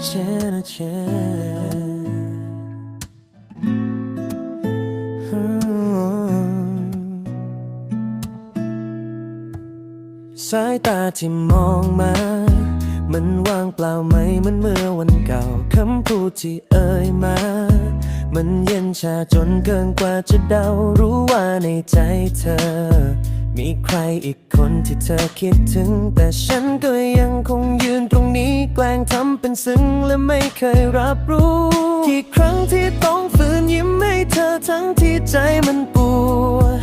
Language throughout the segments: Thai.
สายตาที่มองมา มันว่างเปล่าไหมเหมันเมื่อวันเก่าคำพูดที่เอ่ยมา มันเย็นชาจนเกินกว่าจะเดารู้ว่าในใจเธอ มีใครอีกคนที่เธอคิดถึง แต่ฉันก็ยังคงยืนตรงนี้แกล้งทำเป็นซึ้งและไม่เคยรับรู้กี่ครั้งที่ต้องฝืนยิ้มให้เธอทั้งที่ใจมันปวด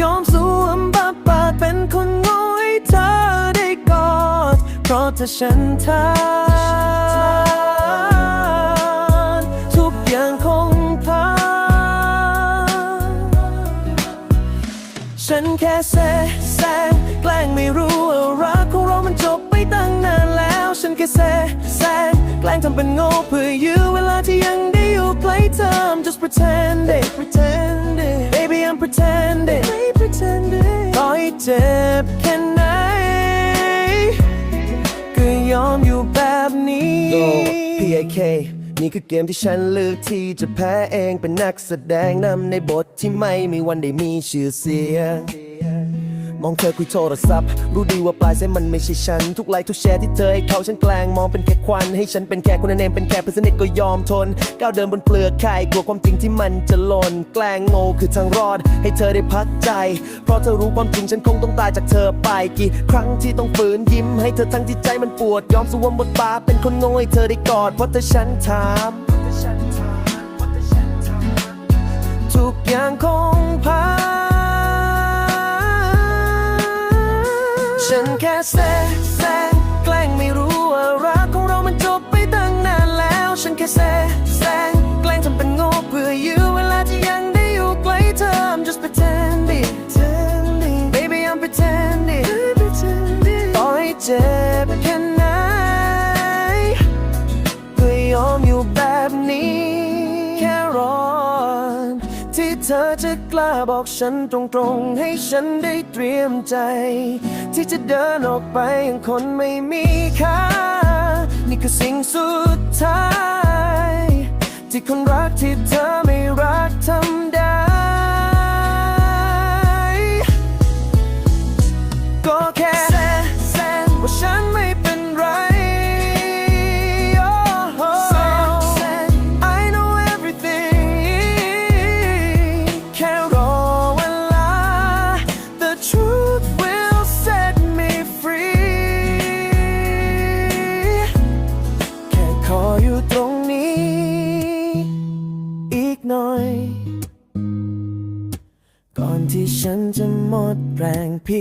ยอมสวมบับปากเป็นคนโง่ให้เธอได้กอด เพราะถ้าฉันทา ฉันแค่แซะแซงแกล้งไม่รู้ว่ารักของเรามันจบไปตั้งนานแล้ว ฉันแค่แซะแซงแกล้งทำเป็นโง่เพื่อยื้อเวลาที่ยังได้อยู่ใกล้เธอ I'm just pretending pretending baby I'm pretending pretending ต่อให้เจ็บแค่ไหนก็ยอมอยู่แบบนี้โ PAK นี่คือเกมที่ฉันเลือกที่จะแพ้เองเป็นนักแสดงนำในบทที่ไม่มีวันได้มีชื่อเสียง มองเธอคุยโทรศัพท์ รู้ดีว่าปลายเส้นมันไม่ใช่ฉัน ทุกไลค์ทุกแชร์ที่เธอให้เขาฉันแกล้งมองเป็นแค่ควัน ให้ฉันเป็นแค่คนในเนมเป็นแค่เพื่อนสนิทก็ยอมทน ก้าวเดินบนเปลือกไข่กลัวความจริงที่มันจะหล่นแกล้งโง่คือทางรอด ให้เธอได้พักใจ เพราะเธอรู้ความจริงฉันคงต้องตายจากเธอไปกี่ครั้งที่ต้องฝืนยิ้ม ให้เธอทั้งที่ใจมันปวดยอมสวมบทบาทเป็นคนโง่ให้เธอได้กอดเพราะเธอฉันถามทุกอย่างคงพัง ฉันแค่แซะแซ่แกล้งไม่รู้ว่ารักของเรามันจบไปตั้งนานแล้ว ฉันแค่แซะ ธอจะกล้าบอกฉันตรงๆ ให้ฉันได้เตรียมใจ ที่จะเดินออกไปอย่างคนไม่มีค่า นี่คือสิ่งสุดท้าย ที่คนรักที่เธอ กหน่อย ก่อนที่ฉันจะหมดแรงพี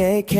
เอเค